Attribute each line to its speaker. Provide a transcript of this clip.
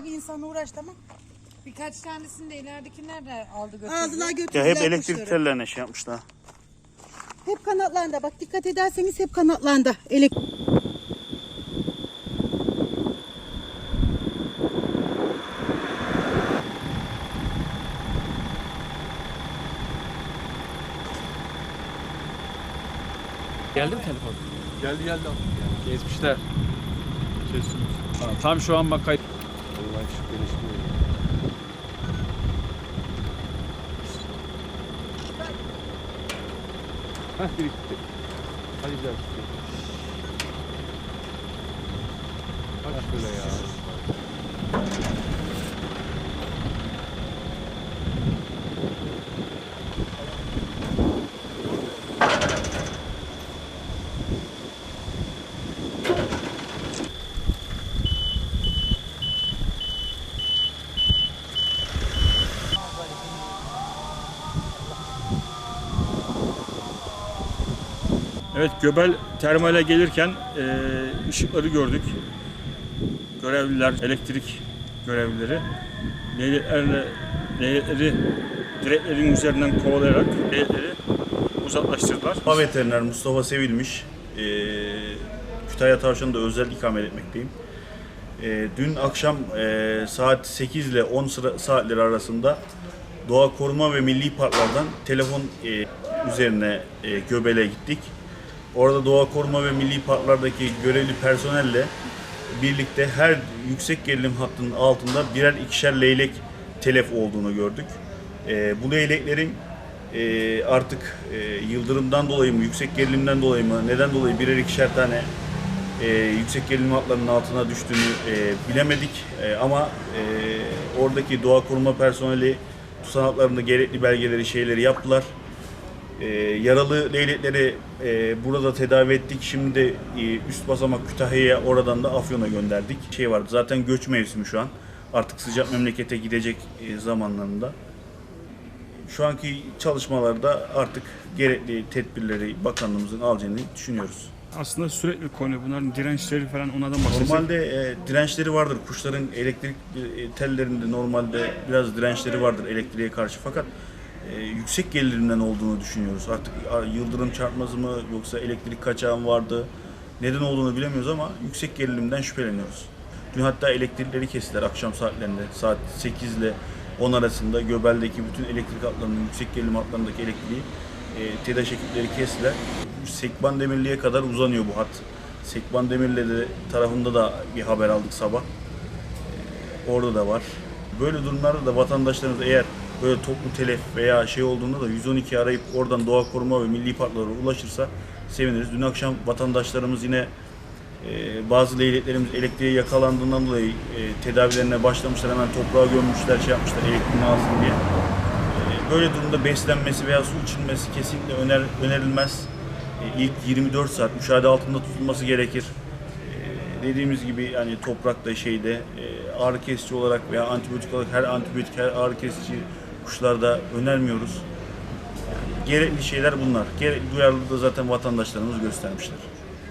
Speaker 1: kadar bir insan uğraştı ama
Speaker 2: Birkaç tanesini de ileridekiler de aldı götürdü.
Speaker 1: aldılar
Speaker 3: Ya
Speaker 1: götürdüler
Speaker 3: hep elektrik
Speaker 1: kuşları.
Speaker 3: tellerine şey yapmışlar.
Speaker 1: Hep kanatlarında bak dikkat ederseniz hep kanatlarında. Elektrik.
Speaker 4: Geldi mi telefon?
Speaker 5: Geldi geldi abi.
Speaker 4: Gezmişler.
Speaker 5: Kesin.
Speaker 4: Ha, tam şu an bak kayıt.
Speaker 5: Allah şükür Hah biri gitti. Hadi gel. Bak şöyle ya.
Speaker 6: Evet Göbel termale gelirken e, ışıkları gördük. Görevliler, elektrik görevlileri leyleklerle leylekleri direklerin üzerinden kovalayarak leylekleri uzaklaştırdılar. Hava veteriner Mustafa Sevilmiş. E, Kütahya Tavşanı'nda özel ikamet etmekteyim. E, dün akşam e, saat 8 ile 10 sıra, saatleri arasında Doğa Koruma ve Milli Parklardan telefon e, üzerine e, Göbel'e gittik. Orada Doğa Koruma ve Milli Parklardaki görevli personelle birlikte her yüksek gerilim hattının altında birer ikişer leylek telef olduğunu gördük. E, bu leyleklerin e, artık e, yıldırımdan dolayı mı, yüksek gerilimden dolayı mı, neden dolayı birer ikişer tane e, yüksek gerilim hatlarının altına düştüğünü bilemedik. Ama oradaki doğa koruma personeli tutanaklarında gerekli belgeleri, şeyleri yaptılar. E, yaralı leylekleri e, burada tedavi ettik. Şimdi e, üst basamak Kütahya'ya oradan da Afyon'a gönderdik. Şey vardı zaten göç mevsimi şu an. Artık sıcak memlekete gidecek e, zamanlarında. Şu anki çalışmalarda artık gerekli tedbirleri bakanlığımızın alacağını düşünüyoruz.
Speaker 7: Aslında sürekli konuyor. Bunların dirençleri falan onlardan bahsetsek.
Speaker 6: Normalde e, dirençleri vardır. Kuşların elektrik e, tellerinde normalde biraz dirençleri vardır elektriğe karşı. Fakat e, yüksek gerilimden olduğunu düşünüyoruz. Artık yıldırım çarpması mı yoksa elektrik kaçağı mı vardı? Neden olduğunu bilemiyoruz ama yüksek gerilimden şüpheleniyoruz. Dün hatta elektrikleri kestiler akşam saatlerinde. Saat 8 ile 10 arasında Göbel'deki bütün elektrik hatlarının, yüksek gerilim hatlarındaki elektriği e, TEDAŞ ekipleri kestiler. Sekban Demirli'ye kadar uzanıyor bu hat. Sekban Demirli de tarafında da bir haber aldık sabah. E, orada da var. Böyle durumlarda da vatandaşlarımız eğer böyle toplu telef veya şey olduğunda da 112 arayıp oradan doğa koruma ve milli parklara ulaşırsa seviniriz. Dün akşam vatandaşlarımız yine e, bazı leyleklerimiz elektriğe yakalandığından dolayı e, tedavilerine başlamışlar. Hemen toprağa gömmüşler, şey yapmışlar elektriğini alsın diye. E, böyle durumda beslenmesi veya su içilmesi kesinlikle öner, önerilmez. E, ilk 24 saat müşahede altında tutulması gerekir. E, dediğimiz gibi yani toprakta şeyde e, ağrı kesici olarak veya antibiyotik olarak her antibiyotik her ağrı kesici kuşlarda önermiyoruz. Yani gerekli şeyler bunlar. Gerekli duyarlılığı da zaten vatandaşlarımız göstermişler.